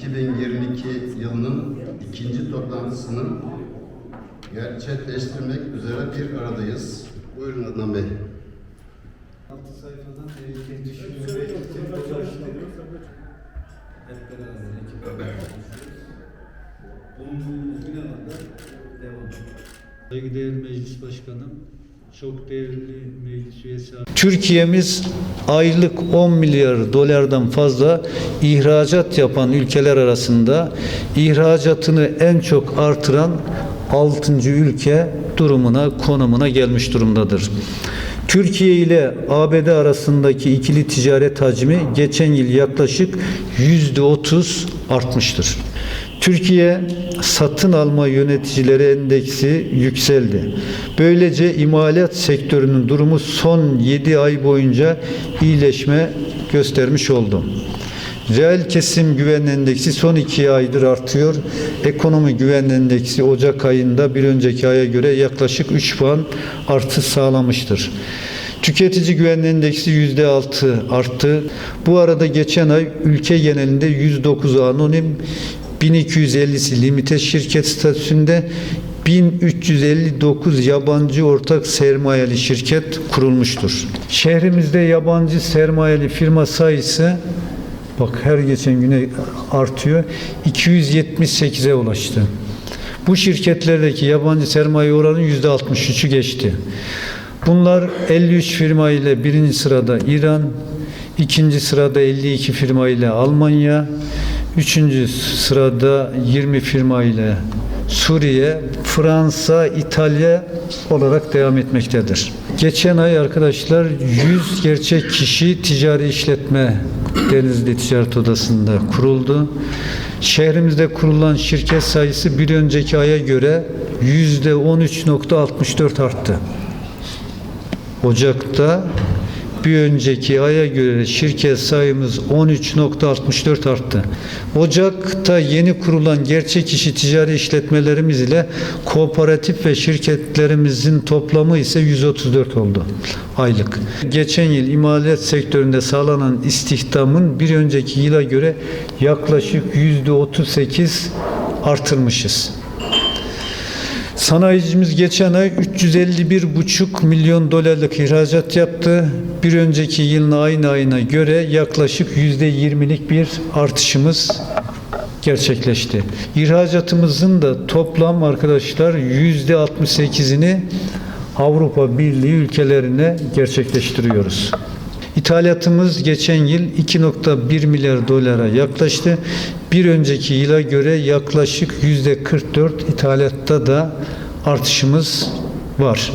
2022 yılının ikinci toplantısını gerçekleştirmek üzere bir aradayız. Buyurun Adnan Bey. Altı sayfadan tehlike düşünüyor. Ekip ulaştırıyoruz. Hep beraber ekip. Bulunduğumuz güne kadar devam. Saygıdeğer Meclis Başkanım, çok değerli meclis üyesi Türkiye'miz aylık 10 milyar dolardan fazla ihracat yapan ülkeler arasında ihracatını en çok artıran 6. ülke durumuna, konumuna gelmiş durumdadır. Türkiye ile ABD arasındaki ikili ticaret hacmi geçen yıl yaklaşık %30 artmıştır. Türkiye satın alma yöneticileri endeksi yükseldi. Böylece imalat sektörünün durumu son 7 ay boyunca iyileşme göstermiş oldu. Reel kesim güven endeksi son iki aydır artıyor. Ekonomi güven endeksi Ocak ayında bir önceki aya göre yaklaşık 3 puan artış sağlamıştır. Tüketici güven endeksi yüzde altı arttı. Bu arada geçen ay ülke genelinde 109 anonim, 1250'si limited şirket statüsünde 1359 yabancı ortak sermayeli şirket kurulmuştur. Şehrimizde yabancı sermayeli firma sayısı bak her geçen güne artıyor. 278'e ulaştı. Bu şirketlerdeki yabancı sermaye oranı %63'ü geçti. Bunlar 53 firma ile birinci sırada İran, ikinci sırada 52 firma ile Almanya, üçüncü sırada 20 firma ile Suriye, Fransa, İtalya olarak devam etmektedir. Geçen ay arkadaşlar 100 gerçek kişi ticari işletme Denizli Ticaret Odası'nda kuruldu. Şehrimizde kurulan şirket sayısı bir önceki aya göre yüzde 13.64 arttı. Ocak'ta bir önceki aya göre şirket sayımız 13.64 arttı. Ocak'ta yeni kurulan gerçek işi ticari işletmelerimiz ile kooperatif ve şirketlerimizin toplamı ise 134 oldu aylık. Geçen yıl imalat sektöründe sağlanan istihdamın bir önceki yıla göre yaklaşık %38 artırmışız. Sanayicimiz geçen ay 351,5 milyon dolarlık ihracat yaptı. Bir önceki yılın aynı ayına göre yaklaşık %20'lik bir artışımız gerçekleşti. İhracatımızın da toplam arkadaşlar %68'ini Avrupa Birliği ülkelerine gerçekleştiriyoruz. İthalatımız geçen yıl 2.1 milyar dolara yaklaştı. Bir önceki yıla göre yaklaşık %44 ithalatta da artışımız var.